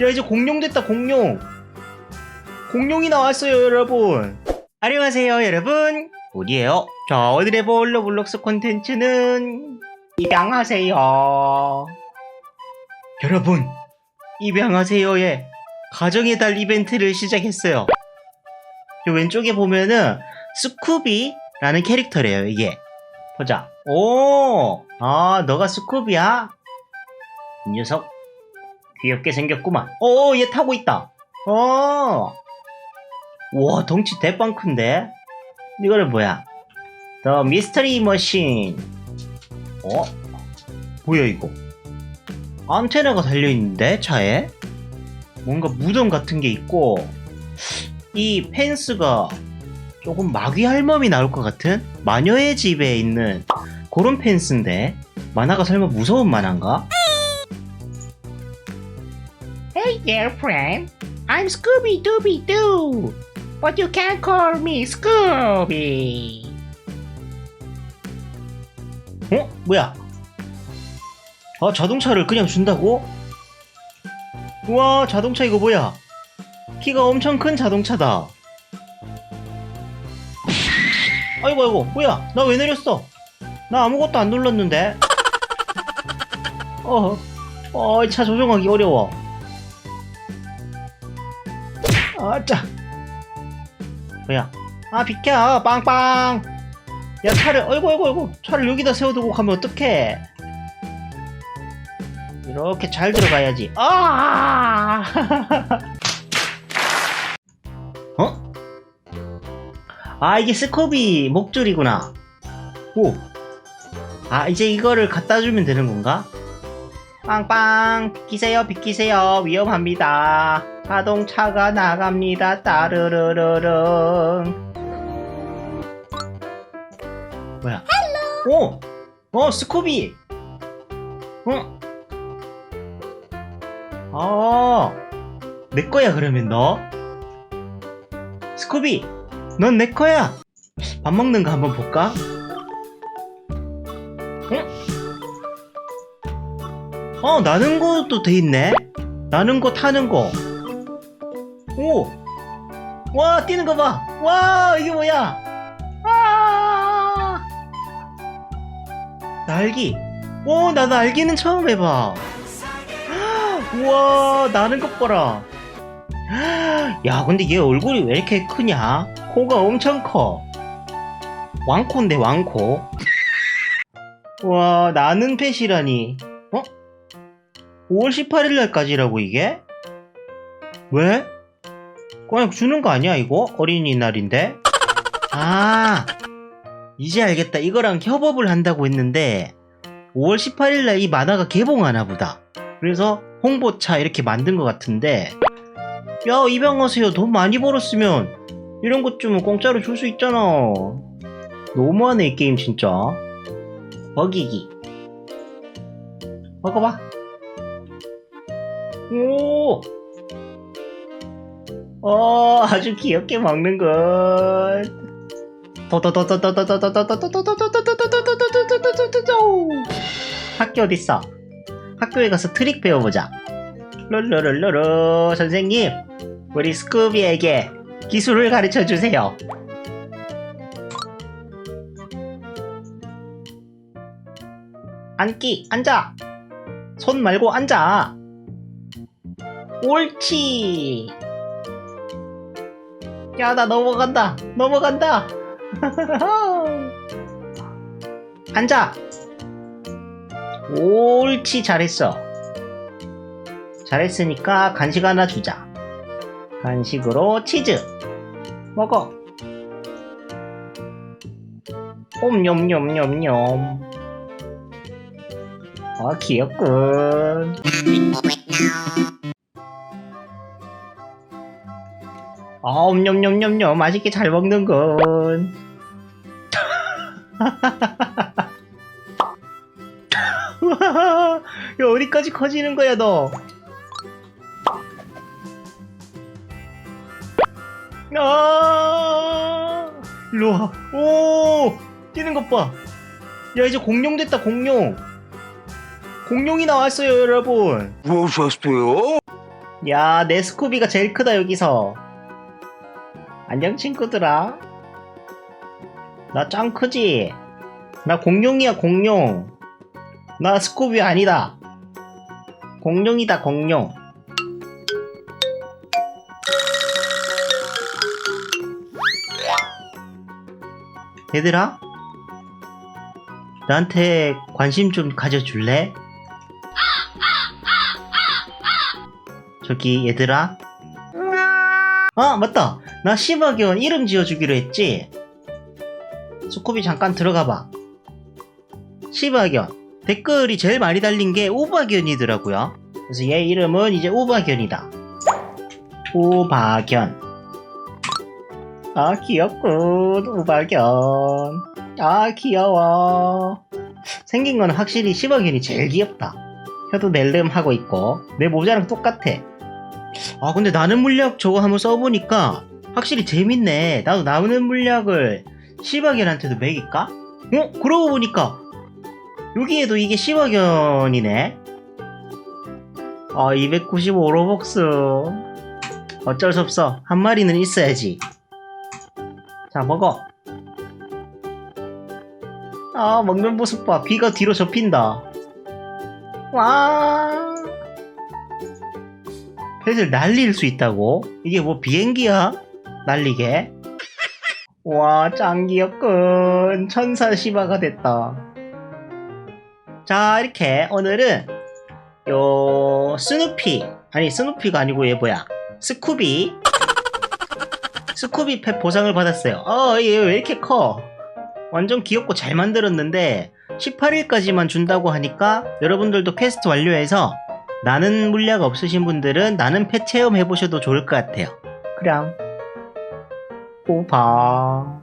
야 이제 공룡 됐다 공룡. 공룡이 나왔어요 여러분. 안녕하세요 여러분. 우리예요. 자 오늘의 볼로 블록스 콘텐츠는? 입양하세요. 여러분 입양하세요의 가정의 달 이벤트를 시작했어요. 저 왼쪽에 보면은 스쿠비라는 캐릭터래요 이게. 보자. 오아 너가 스쿠비야? 이 녀석 귀엽게 생겼구만. 오, 얘 타고 있다. 어. 와, 덩치 대빵 큰데? 이거는 뭐야? 더 미스터리 머신. 어? 뭐야, 이거? 안테나가 달려있는데, 차에? 뭔가 무덤 같은 게 있고, 이 펜스가 조금 마귀 할멈이 나올 것 같은? 마녀의 집에 있는 그런 펜스인데, 만화가 설마 무서운 만화인가? There, friend. I'm Scooby Dooby Doo, but you can call me Scooby. 어? 뭐야? 아, 자동차를 그냥 준다고? 우와, 자동차 이거 뭐야? 키가 엄청 큰 자동차다. 아이고, 아이고, 뭐야? 나 왜 내렸어? 나 아무것도 안 눌렀는데? 어, 어, 차 조종하기 어려워. 아짜 뭐야? 아 비켜. 빵빵. 야 차를 어이구 어이구 어이구. 차를 여기다 세워두고 가면 어떡해? 이렇게 잘 들어가야지. 아! 어? 아 이게 스코비 목줄이구나. 오 아 이제 이거를 갖다 주면 되는 건가? 빵빵. 비키세요 비키세요. 위험합니다 자동차가 나갑니다. 따르르르릉. 뭐야? 오! 어? 스코비. 어? 아, 내 거야 그러면 너? 스코비 넌 내 거야. 밥 먹는 거 한번 볼까? 어? 어 나는 것도 돼 있네. 나는 거 타는 거 오! 와, 뛰는 거 봐! 와, 이게 뭐야! 아! 날기! 오, 나 날기는 처음 해봐! 우와, 나는 것 봐라! 야, 근데 얘 얼굴이 왜 이렇게 크냐? 코가 엄청 커! 왕코인데, 왕코. 와, 나는 펫이라니. 어? 5월 18일 날까지라고, 이게? 왜? 그냥 주는 거 아니야 이거? 어린이날인데? 아 이제 알겠다. 이거랑 협업을 한다고 했는데 5월 18일날 이 만화가 개봉하나 보다. 그래서 홍보차 이렇게 만든 것 같은데 야 입양하세요 돈 많이 벌었으면 이런 것 좀 공짜로 줄 수 있잖아. 너무하네 이 게임 진짜. 먹이기. 먹어봐. 오 어, 아주 귀엽게 먹는 것. 학교 어딨어? 학교에 가서 트릭 배워보자. 룰루룰루루 선생님, 우리 스쿠비에게 기술을 가르쳐 주세요. 앉기, 앉아. 손 말고 앉아. 옳지. 야, 나 넘어간다. 넘어간다. 앉아. 옳지, 잘했어. 잘했으니까 간식 하나 주자. 간식으로 치즈. 먹어. 옴뇸뇸뇸뇸. 아, 귀엽군. 아, 옴뇸뇸뇸뇸 맛있게 잘 먹는군. 야, 어디까지 커지는 거야, 너? 아, 일로 와. 오, 뛰는 것 봐. 야, 이제 공룡 됐다, 공룡. 공룡이 나왔어요, 여러분. 무엇이었어요? 야, 내 스쿠비가 제일 크다, 여기서. 안녕, 친구들아. 나 짱 크지? 나 공룡이야, 공룡. 나 스쿠비 아니다. 공룡이다, 공룡. 얘들아? 나한테 관심 좀 가져줄래? 저기 얘들아 아 맞다 나 시바견 이름 지어주기로 했지? 수코비 잠깐 들어가봐. 시바견 댓글이 제일 많이 달린 게 오바견이더라고요. 그래서 얘 이름은 이제 오바견이다. 오바견 아 귀엽군. 오바견 아 귀여워. 생긴 건 확실히 시바견이 제일 귀엽다. 혀도 낼름 하고 있고 내 모자랑 똑같아. 아 근데 나는 물약 저거 한번 써보니까 확실히 재밌네. 나도 나오는 물약을 시바견한테도 먹일까? 어? 그러고 보니까 여기에도 이게 시바견이네. 아 295 로벅스. 어쩔 수 없어. 한 마리는 있어야지. 자 먹어. 아 먹는 모습 봐. 귀가 뒤로 접힌다. 와. 펫을 날릴 수 있다고? 이게 뭐 비행기야? 날리게? 와, 짱 귀엽군. 천사 시바가 됐다. 자, 이렇게 오늘은 요 스누피 아니 스누피가 아니고 얘 뭐야? 스쿠비 스쿠비 펫 보상을 받았어요. 어, 얘 왜 이렇게 커? 완전 귀엽고 잘 만들었는데 18일까지만 준다고 하니까 여러분들도 퀘스트 완료해서 나는 물약 없으신 분들은 나는 펫 체험해 보셔도 좋을 것 같아요. 그럼 오바